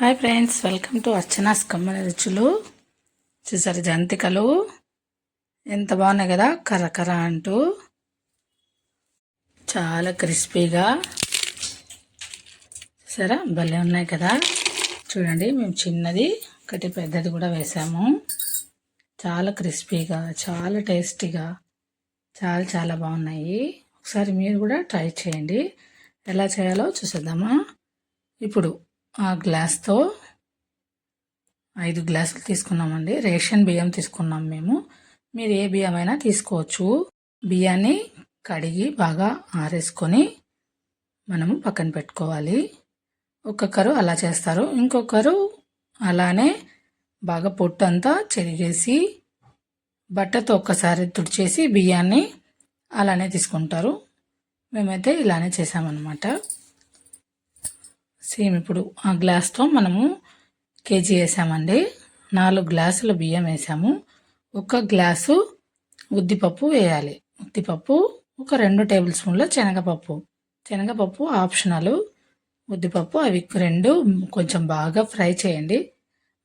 Hi friends welcome to Archana's కమ్మని రుచులు. చూసారు జంతికలు? ఎంత బాగున్నాయి కదా కరకర అంటూ. చాలా క్రిస్పీగా. చూసారా భలే ఉన్నాయి కదా. చూడండి మేము చిన్నది ఒకటి పెద్దది కూడా వేసాము. చాలా క్రిస్పీగా చాలా టేస్టీగా చాలా చాలా బాగున్నాయి. ఒకసారి మీరు కూడా ట్రై చేయండి. ఎలా చేయాలో చూసేద్దామా? ఇప్పుడు ఆ గ్లాస్తో ఐదు గ్లాసులు తీసుకున్నామండి. రేషన్ బియ్యం తీసుకున్నాం మేము. మీరు ఏ బియ్యం అయినా తీసుకోవచ్చు. బియ్యాన్ని కడిగి బాగా ఆరేసుకొని మనము పక్కన పెట్టుకోవాలి. ఒక్కొక్కరు అలా చేస్తారు. ఇంకొకరు అలానే బాగా పొట్టు అంతా చెరిగేసి బట్టతో ఒక్కసారి తుడిచేసి బియ్యాన్ని అలానే తీసుకుంటారు. మేమైతే ఇలానే చేసామన్నమాట సేమ్ ఇప్పుడు ఆ గ్లాస్తో మనము కేజీ వేసామండి. నాలుగు గ్లాసుల బియ్యం వేసాము. ఒక గ్లాసు ఉద్దిపప్పు వేయాలి. ఉద్దిపప్పు ఒక రెండు టేబుల్ స్పూన్ల శనగపప్పు. శనగపప్పు ఆప్షనల్. ఉద్దిపప్పు అవి రెండు కొంచెం బాగా ఫ్రై చేయండి.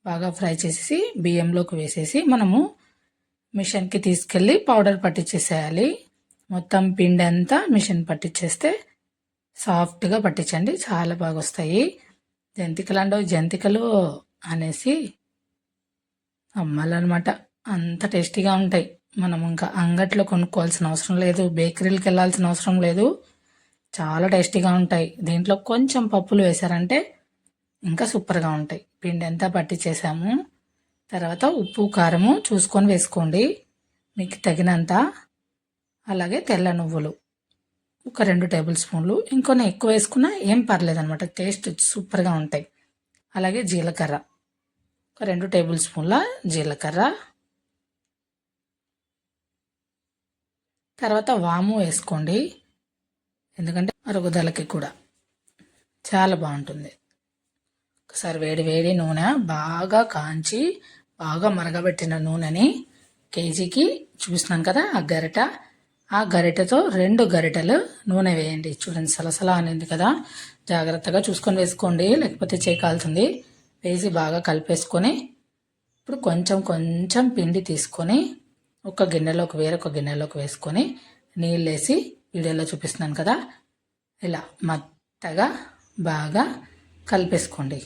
బాగా ఫ్రై చేసేసి బియ్యంలోకి వేసేసి మనము మిషన్కి తీసుకెళ్ళి పౌడర్ పట్టించేసేయాలి మొత్తం పిండి అంతా మిషన్ పట్టించేస్తే సాఫ్ట్గా పట్టించండి. చాలా బాగా వస్తాయి జంతికలు అంటే జంతికలు అనేసి అమ్మాలన్నమాట. అంత టేస్టీగా ఉంటాయి. మనం ఇంకా అంగట్లో కొనుక్కోవాల్సిన అవసరం లేదు. బేకరీలకు వెళ్ళాల్సిన అవసరం లేదు. చాలా టేస్టీగా ఉంటాయి. దీంట్లో కొంచెం పప్పులు వేశారంటే ఇంకా సూపర్గా ఉంటాయి. పిండి అంతా పట్టించేసాము తర్వాత ఉప్పు కారము చూసుకొని వేసుకోండి. మీకు తగినంత. అలాగే తెల్ల నువ్వులు. ఒక రెండు టేబుల్ స్పూన్లు. ఇంకొన్ని ఎక్కువ వేసుకున్నా ఏం పర్లేదు అనమాట టేస్ట్ సూపర్గా ఉంటాయి. అలాగే జీలకర్ర. ఒక రెండు టేబుల్ స్పూన్ల జీలకర్ర. తర్వాత వాము వేసుకోండి. ఎందుకంటే అరుగుదలకి కూడా చాలా బాగుంటుంది. ఒకసారి వేడి వేడి నూనె బాగా కాంచి బాగా మరగబెట్టిన నూనెని కేజీకి చూపిస్తున్నాను కదా ఆ గరిట. ఆ గరిటెతో రెండు గరిటెలు నూనె వేయండి. చూడండి సలసలా అనేది కదా. జాగ్రత్తగా చూసుకొని వేసుకోండి. లేకపోతే చేయకాల్సింది వేసి బాగా కలిపేసుకొని ఇప్పుడు కొంచెం కొంచెం పిండి తీసుకొని ఒక గిన్నెలోకి వేరొక గిన్నెలోకి వేసుకొని నీళ్ళు వేసి వీడియోలో చూపిస్తున్నాను కదా. ఇలా మెత్తగా బాగా కలిపేసుకోండి.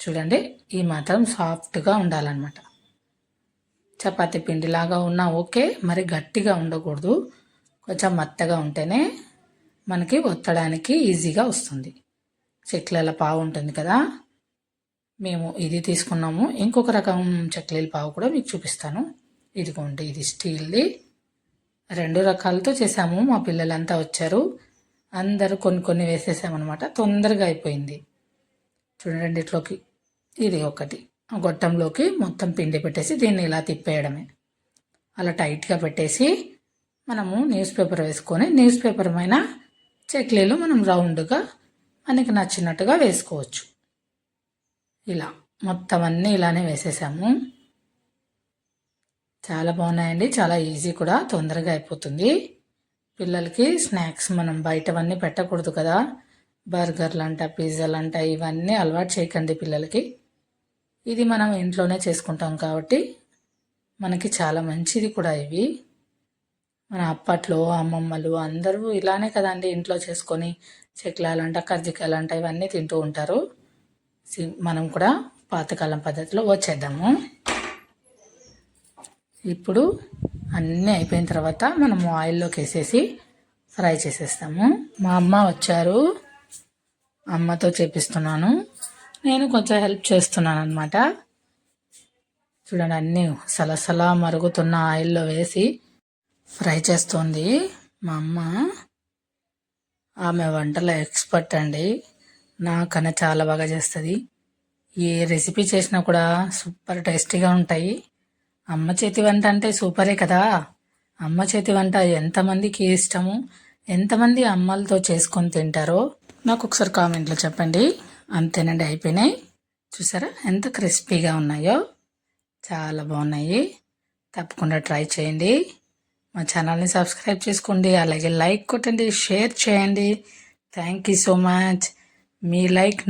చూడండి ఈ మాత్రం సాఫ్ట్గా ఉండాలన్నమాట. చపాతి పిండిలాగా ఉన్నా ఓకే మరి గట్టిగా ఉండకూడదు. కొంచెం మత్తగా ఉంటేనే మనకి ఒత్తడానికి ఈజీగా వస్తుంది. చెక్లీల పావు ఉంటుంది కదా? మేము ఇది తీసుకున్నాము. ఇంకొక రకం చెక్లీల పావు కూడా మీకు చూపిస్తాను. ఇదిగోండి ఇది స్టీల్ది. రెండు రకాలతో చేసాము మా పిల్లలంతా వచ్చారు. అందరూ కొన్ని కొన్ని వేసేసామన్నమాట. తొందరగా అయిపోయింది. చూడండి ఇట్లోకి. ఇది ఒకటి. గొట్టంలోకి మొత్తం పిండి పెట్టేసి దీన్ని ఇలా తిప్పేయడమే. అలా టైట్గా పెట్టేసి మనము న్యూస్ పేపర్ వేసుకొని న్యూస్ పేపర్ పైన చెక్లీలు మనం రౌండ్గా మనకి నచ్చినట్టుగా వేసుకోవచ్చు. ఇలా మొత్తం అన్నీ ఇలానే వేసేసాము. చాలా బాగున్నాయండి. చాలా ఈజీ కూడా తొందరగా అయిపోతుంది. పిల్లలకి స్నాక్స్ మనం బయటవన్నీ పెట్టకూడదు కదా. బర్గర్లు అంట పిజ్జాలు అంట ఇవన్నీ అలవాటు చేయకండి పిల్లలకి. ఇది మనం ఇంట్లోనే చేసుకుంటాం కాబట్టి మనకి చాలా మంచిది కూడా ఇవి. మన అప్పట్లో అమ్మమ్మలు అందరూ ఇలానే కదండి ఇంట్లో చేసుకొని చెక్లాలంట కర్జికాయలంట ఇవన్నీ తింటూ ఉంటారు. మనం కూడా పాతకాలం పద్ధతిలో వచ్చేద్దాము. ఇప్పుడు అన్నీ అయిపోయిన తర్వాత మనము ఆయిల్లోకి వేసేసి ఫ్రై చేసేస్తాము. మా అమ్మ వచ్చారు. అమ్మతో చేపిస్తున్నాను. నేను కొంచెం హెల్ప్ చేస్తున్నాను అనమాట చూడండి అన్నీ సలసలా మరుగుతున్న ఆయిల్లో వేసి ఫ్రై చేస్తుంది మా అమ్మ. ఆమె వంటలో ఎక్స్పర్ట్ అండి. నాకన్నా చాలా బాగా చేస్తుంది. ఏ రెసిపీ చేసినా కూడా సూపర్ టేస్టీగా ఉంటాయి. అమ్మ చేతి వంట అంటే సూపరే కదా. అమ్మ చేతి వంట ఎంతమందికి ఇష్టము ఎంతమంది అమ్మలతో చేసుకొని తింటారో నాకు ఒకసారి కామెంట్లో చెప్పండి. అంతేనండి అయిపోయినాయి. చూసారా ఎంత క్రిస్పీగా ఉన్నాయో. చాలా బాగున్నాయి. తప్పకుండా ట్రై చేయండి. మా ఛానల్ని సబ్స్క్రైబ్ చేసుకోండి అలాగే లైక్ కొట్టండి షేర్ చేయండి. థ్యాంక్ యూ సో మచ్ మీ లైక్